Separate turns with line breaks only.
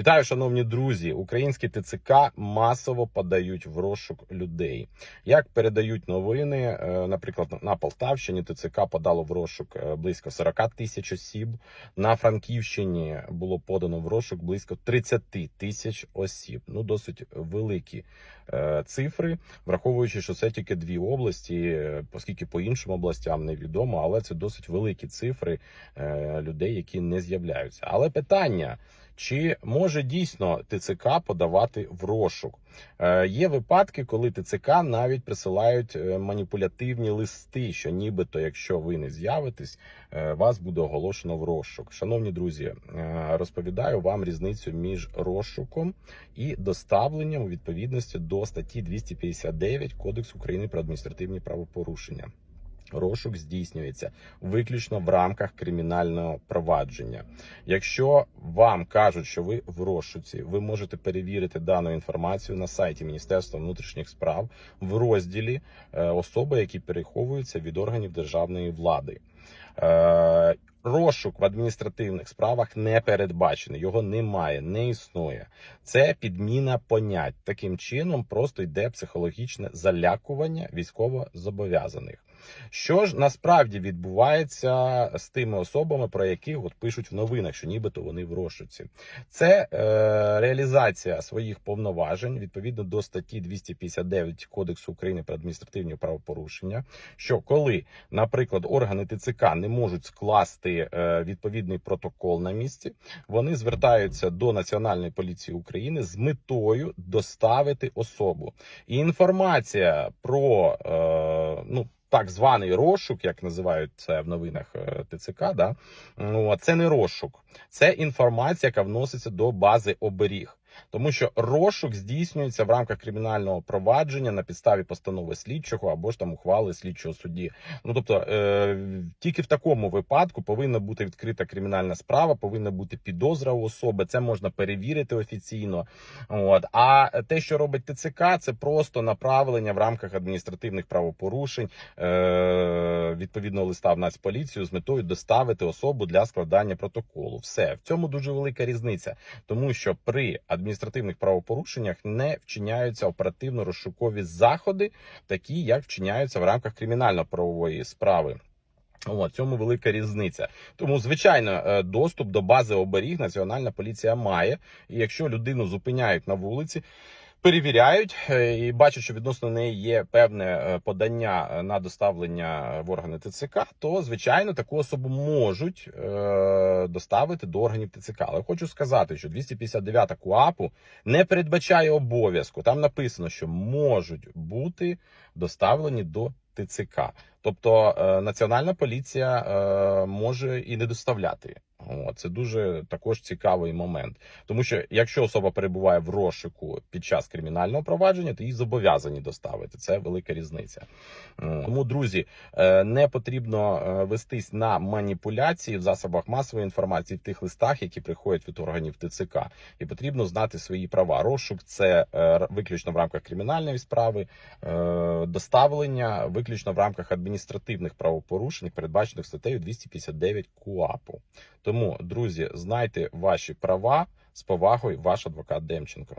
Вітаю, шановні друзі! Українські ТЦК масово подають в розшук людей. Як передають новини, е, наприклад, на Полтавщині ТЦК подало в розшук е, близько 40 тисяч осіб. На Франківщині було подано в розшук близько 30 тисяч осіб. Ну, досить великі е, цифри, враховуючи, що це тільки дві області, оскільки по іншим областям невідомо, але це досить великі цифри людей, які не з'являються. Але питання. Чи може дійсно ТЦК подавати в розшук? Е, є випадки, коли ТЦК навіть присилають е, маніпулятивні листи, що нібито, якщо ви не з'явитесь, е, вас буде оголошено в розшук. Шановні друзі, розповідаю вам різницю між розшуком і доставленням у відповідності до статті 259 Кодексу України про адміністративні правопорушення. Розшук здійснюється виключно в рамках кримінального провадження. Якщо вам кажуть, що ви в розшуці, ви можете перевірити дану інформацію на сайті Міністерства внутрішніх справ в розділі е, особи, які переховуються від органів державної влади. Е, Розшук в адміністративних справах не передбачений, його немає, не існує. Це підміна понять. Таким чином просто йде психологічне залякування військовозобов'язаних. Що ж насправді відбувається з тими особами, про яких от пишуть в новинах, що нібито вони в розшуці? Це е, реалізація своїх повноважень відповідно до статті 259 Кодексу України про адміністративні правопорушення. Що коли, наприклад, органи ТЦК не можуть скласти е, відповідний протокол на місці, вони звертаються до Національної поліції України з метою доставити особу. І інформація про е, ну. Так званий розшук, як називають це в новинах е, ТЦК, да ну це не розшук, це інформація, яка вноситься до бази оберіг. Тому що розшук здійснюється в рамках кримінального провадження на підставі постанови слідчого або ж там ухвали слідчого судді. Ну тобто е, тільки в такому випадку повинна бути відкрита кримінальна справа, повинна бути підозра у особи. Це можна перевірити офіційно. От а те, що робить ТЦК, це просто направлення в рамках адміністративних правопорушень е, відповідного листа в Нацполіцію з метою доставити особу для складання протоколу. Все в цьому дуже велика різниця, тому що при адміністративних правопорушеннях не вчиняються оперативно-розшукові заходи, такі як вчиняються в рамках кримінально-правової справи. О, цьому велика різниця. Тому, звичайно, е, доступ до бази оберіг Національна поліція має. І якщо людину зупиняють на вулиці, перевіряють е, і бачать, що відносно неї є певне е, подання е, на доставлення в органи ТЦК, то звичайно таку особу можуть доставити до органів ТЦК. Але хочу сказати, що 259 КУАПу не передбачає обов'язку. Там написано, що можуть бути доставлені до ТЦК. Тобто національна поліція може і не доставляти. Це дуже також цікавий момент, тому що якщо особа перебуває в розшуку під час кримінального провадження, то її зобов'язані доставити. Це велика різниця. Тому, друзі, е, не потрібно е, вестись на маніпуляції в засобах масової інформації в тих листах, які приходять від органів ТЦК, і потрібно знати свої права. Розшук це е, виключно в рамках кримінальної справи, доставлення виключно в рамках адміністративних правопорушень, передбачених статтею 259 КУАПу. Тому, друзі, знайте ваші права з повагою, ваш адвокат Демченко.